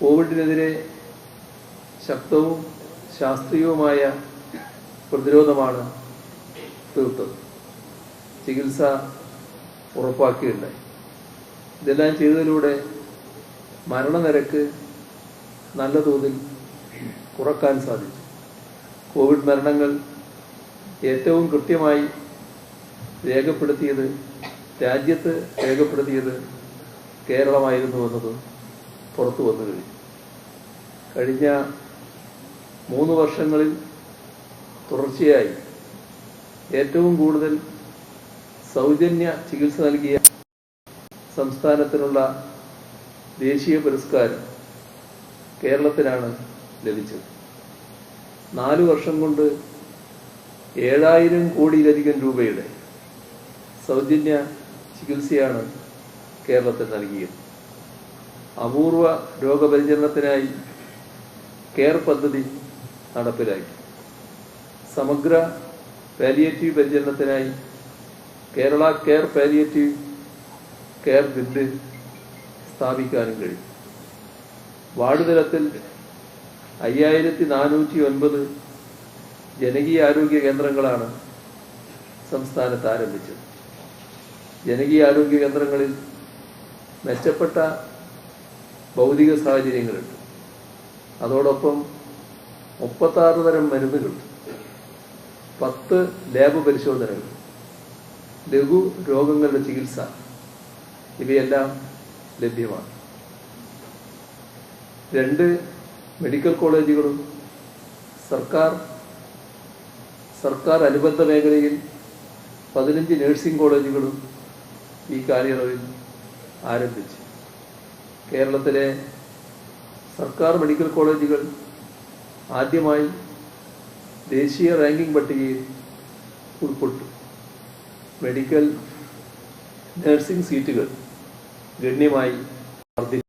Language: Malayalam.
കോവിഡിനെതിരെ ശക്തവും ശാസ്ത്രീയവുമായ പ്രതിരോധമാണ് തീർത്തത്. ചികിത്സ ഉറപ്പാക്കിയിട്ടുണ്ടായി ഇതെല്ലാം ചെയ്തതിലൂടെ മരണനിരക്ക് നല്ല തോതിൽ കുറയ്ക്കാൻ സാധിച്ചു. കോവിഡ് മരണങ്ങൾ ഏറ്റവും കൃത്യമായി രേഖപ്പെടുത്തിയത് രാജ്യത്ത് രേഖപ്പെടുത്തിയത് കേരളമായിരുന്നു എന്നത് പുറത്തു വന്നു കഴിഞ്ഞു. കഴിഞ്ഞ മൂന്ന് വർഷങ്ങളിൽ തുടർച്ചയായി ഏറ്റവും കൂടുതൽ സൗജന്യ ചികിത്സ നൽകിയ സംസ്ഥാനത്തിനുള്ള ദേശീയ പുരസ്കാരം കേരളത്തിനാണ് ലഭിച്ചത്. നാലു വർഷം കൊണ്ട് ഏഴായിരം കോടിയിലധികം രൂപയുടെ സൗജന്യ ചികിത്സയാണ് കേരളത്തിൽ നൽകിയത്. അപൂർവ രോഗപരിചരണത്തിനായി കെയർ പദ്ധതി നടപ്പിലാക്കി. സമഗ്ര പാലിയേറ്റീവ് പരിചരണത്തിനായി Kerala care palliative care bid സ്ഥാപിക്കാനും കഴിയും. വാർഡ് തലത്തിൽ അയ്യായിരത്തി നാനൂറ്റി ഒൻപത് ജനകീയ ആരോഗ്യ കേന്ദ്രങ്ങളാണ് സംസ്ഥാനത്ത് ആരംഭിച്ചത്. ജനകീയ ആരോഗ്യ കേന്ദ്രങ്ങളിൽ മെച്ചപ്പെട്ട ഭൗതിക സാഹചര്യങ്ങളുണ്ട്. അതോടൊപ്പം മുപ്പത്താറ് തരം മരുന്നുകൾ പത്ത് ലാബ് പരിശോധനകൾ ലഘു രോഗങ്ങളുടെ ചികിത്സ ഇവയെല്ലാം ലഭ്യമാണ്. രണ്ട് മെഡിക്കൽ കോളേജുകളും സർക്കാർ സർക്കാർ അനുബന്ധ മേഖലയിൽ പതിനഞ്ച് നഴ്സിംഗ് കോളേജുകളും ഈ കാലയളവിൽ ആരംഭിച്ചു. കേരളത്തിലെ സർക്കാർ മെഡിക്കൽ കോളേജുകൾ ആദ്യമായി ദേശീയ റാങ്കിംഗ് പട്ടികയിൽ ഉൾപ്പെട്ടു. മെഡിക്കൽ നഴ്സിംഗ് സീറ്റുകൾ ഗണ്യമായി വർദ്ധിച്ചു